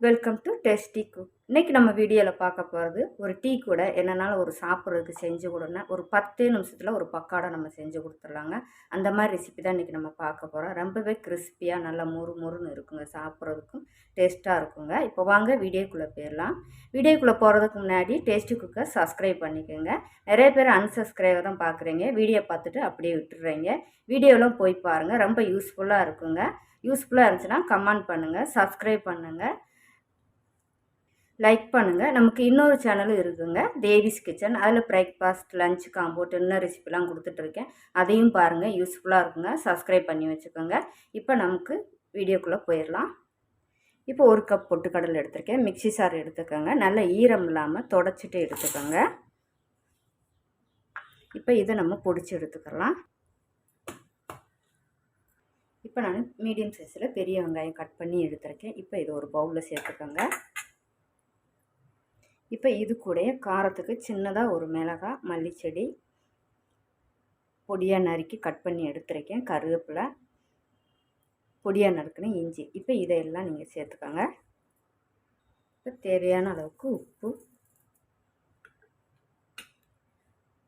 Welcome to tasty cook இன்றைக்கி நம்ம வீடியோவில் பார்க்க போகிறது ஒரு டீ கூட என்னென்னாலும் ஒரு சாப்பிட்றதுக்கு செஞ்சு கொடுங்க ஒரு பத்து நிமிஷத்தில் ஒரு பக்காடை நம்ம செஞ்சு கொடுத்துட்லாங்க அந்த மாதிரி ரெசிபி தான் இன்றைக்கி நம்ம பார்க்க போகிறோம் ரொம்பவே கிறிஸ்பியாக நல்லா முறு முறுன்னு இருக்குங்க சாப்பிட்றதுக்கும். டேஸ்ட்டாக இருக்குங்க. இப்போ வாங்க வீடியோக்குள்ளே போயிடலாம் வீடியோக்குள்ளே போகிறதுக்கு முன்னாடி டேஸ்டி குக்கை சப்ஸ்கிரைப் பண்ணிக்கோங்க. நிறைய பேர் அன்சப்ஸ்கிரைபர் தான் பார்க்குறீங்க. வீடியோ பார்த்துட்டு அப்படியே விட்டுடுறீங்க வீடியோலாம் போய் பாருங்கள் ரொம்ப யூஸ்ஃபுல்லாக இருக்குங்க. யூஸ்ஃபுல்லாக இருந்துச்சுன்னா கமெண்ட் பண்ணுங்கள் சப்ஸ்கிரைப் பண்ணுங்கள் லைக் பண்ணுங்கள் நமக்கு இன்னொரு சேனலும் இருக்குங்க. தேவிஸ் கிச்சன். அதில் பிரேக்ஃபாஸ்ட் லஞ்ச் காம்போ டின்னர் ரெசிபிலாம் கொடுத்துட்ருக்கேன் அதையும் பாருங்கள் யூஸ்ஃபுல்லாக இருக்குங்க. சப்ஸ்கிரைப் பண்ணி வச்சுக்கோங்க. இப்போ நமக்கு வீடியோக்குள்ளே போயிடலாம். இப்போ ஒரு கப் பொட்டுக்கடலை எடுத்திருக்கேன். மிக்சி சார் எடுத்துக்கோங்க. நல்ல ஈரம் இல்லாமல் தொடச்சிட்டு எடுத்துக்கோங்க. இப்போ இதை நம்ம பொடிச்சு எடுத்துக்கலாம். இப்போ நான் மீடியம் சைஸில் பெரிய வெங்காயம் கட் பண்ணி எடுத்திருக்கேன். இப்போ இதை ஒரு பவுலில் சேர்த்துக்கோங்க. இப்போ இது கூட காரத்துக்கு சின்னதாக ஒரு மிளகாய் மல்லிச்செடி பொடியாக நறுக்கி கட் பண்ணி எடுத்துருக்கேன். கருவேப்பிலை பொடியாக நறுக்கின இஞ்சி. இப்போ இதையெல்லாம் நீங்கள் சேர்த்துக்கோங்க. இப்போ தேவையான அளவுக்கு உப்பு.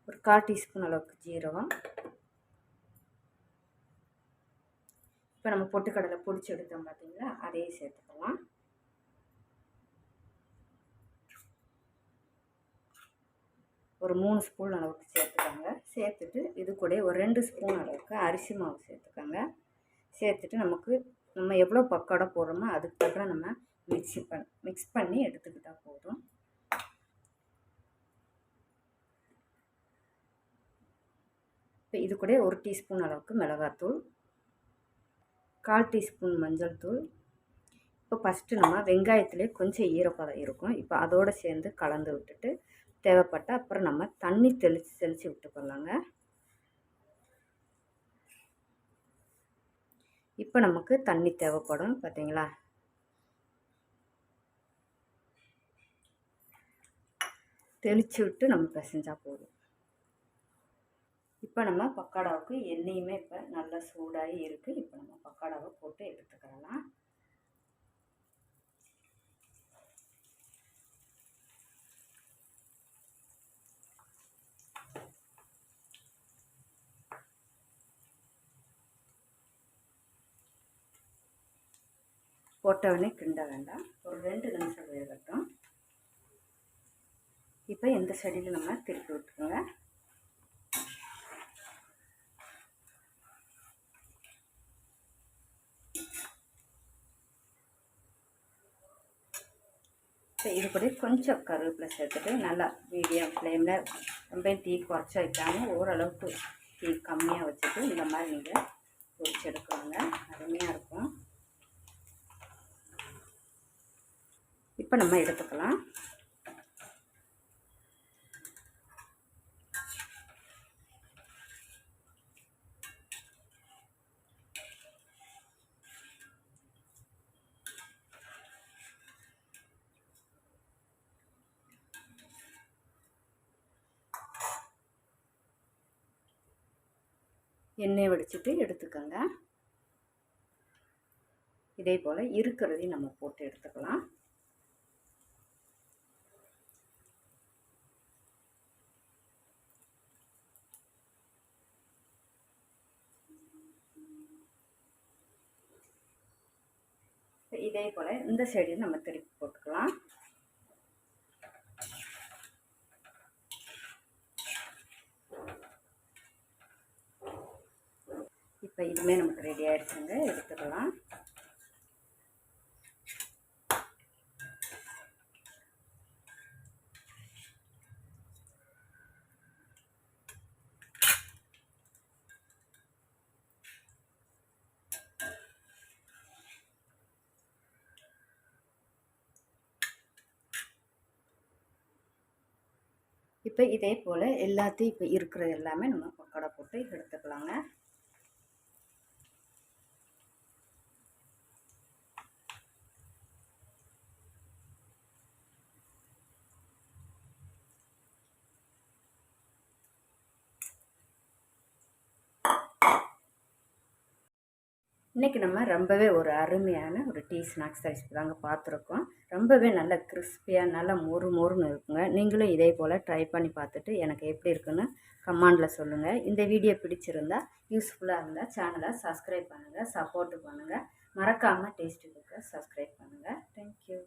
ஒரு கால் டீஸ்பூன் அளவுக்கு ஜீரகம். இப்போ நம்ம பொட்டுக்கடலை பொடிச்சு எடுத்தோம் பார்த்தீங்களா அதையும் சேர்த்துக்கோங்க. ஒரு மூணு ஸ்பூன் அளவுக்கு சேர்த்துக்கோங்க. சேர்த்துட்டு இது கூட ஒரு ரெண்டு ஸ்பூன் அளவுக்கு அரிசி மாவு சேர்த்துக்கோங்க. சேர்த்துட்டு நமக்கு நம்ம எவ்வளோ பக்கோடை போடுறோமோ அதுக்கு நம்ம மிக்ஸி பண் மிக்ஸ் பண்ணி எடுத்துக்கிட்டால் போதும். இப்போ இது கூட ஒரு டீஸ்பூன் அளவுக்கு மிளகாத்தூள் கால் டீஸ்பூன் மஞ்சள் தூள். இப்போ ஃபஸ்ட்டு நம்ம வெங்காயத்துலேயே கொஞ்சம் ஈரப்பதம் இருக்கும். இப்போ அதோடு சேர்ந்து கலந்து விட்டுட்டு தேவைப்பட்டால் அப்புறம் நம்ம தண்ணி தெளித்து தெளித்து விட்டுக்கலாங்க. இப்போ நமக்கு தண்ணி தேவைப்படும் பார்த்தீங்களா தெளித்து விட்டு நம்ம பிசைஞ்சால் போதும். இப்போ நம்ம பக்காடாவுக்கு எண்ணெயுமே இப்போ நல்லா சூடாகி இருக்குது இப்போ நம்ம பக்காடாவை போட்டு எடுத்துக்கிறலாம். போட்டவுடனே கிண்ட வேண்டாம். ஒரு ரெண்டு நிமிஷம் வேகட்டும் இப்போ எந்த செடியில் நம்ம திருப்பி விட்டுருங்க இப்போ இது கூட கொஞ்சம் கருவேப்பிலை சேர்த்துட்டு நல்லா மீடியம் ஃப்ளேமில் ரொம்ப தீ குறைச்சி வைக்காமல் ஓரளவுக்கு தீ கம்மியாக வச்சுட்டு இந்த மாதிரி நீங்கள் பொரிச்சு எடுக்கலாங்க அருமையாக இருக்கும். இப்போ நம்ம எடுத்துக்கலாம். எண்ணெய் வடிச்சிட்டு எடுத்துக்கோங்க. இதே போல் இருக்கிறதையும் நம்ம போட்டு எடுத்துக்கலாம். இதே போல் இந்த சைடையும் நம்ம திருப்பி போட்டுக்கலாம். இப்போ இதுவுமே நமக்கு ரெடி ஆகிடுச்சுங்க எடுத்துக்கலாம். இப்போ இதே போல் எல்லாத்தையும் இப்போ இருக்கிறது எல்லாமே நம்ம பக்கோடா போட்டு எடுத்துக்கலாங்க. இன்றைக்கி நம்ம ரொம்பவே ஒரு அருமையான ஒரு டீ ஸ்நாக்ஸ் ரெசிபி தாங்க பார்த்துருக்கோம். ரொம்பவே நல்ல கிறிஸ்பியாக நல்லா மொறு மொறுன்னு இருக்குங்க. நீங்களும் இதே போல் ட்ரை பண்ணி பார்த்துட்டு எனக்கு எப்படி இருக்குன்னு கமாண்டில் சொல்லுங்கள் இந்த வீடியோ பிடிச்சிருந்தா யூஸ்ஃபுல்லாக இருந்தால் சேனலை சப்ஸ்கிரைப் பண்ணுங்கள் சப்போர்ட்டு பண்ணுங்கள் மறக்காமல் டேஸ்ட்டு புக்கை சப்ஸ்கிரைப் பண்ணுங்கள் தேங்க்யூ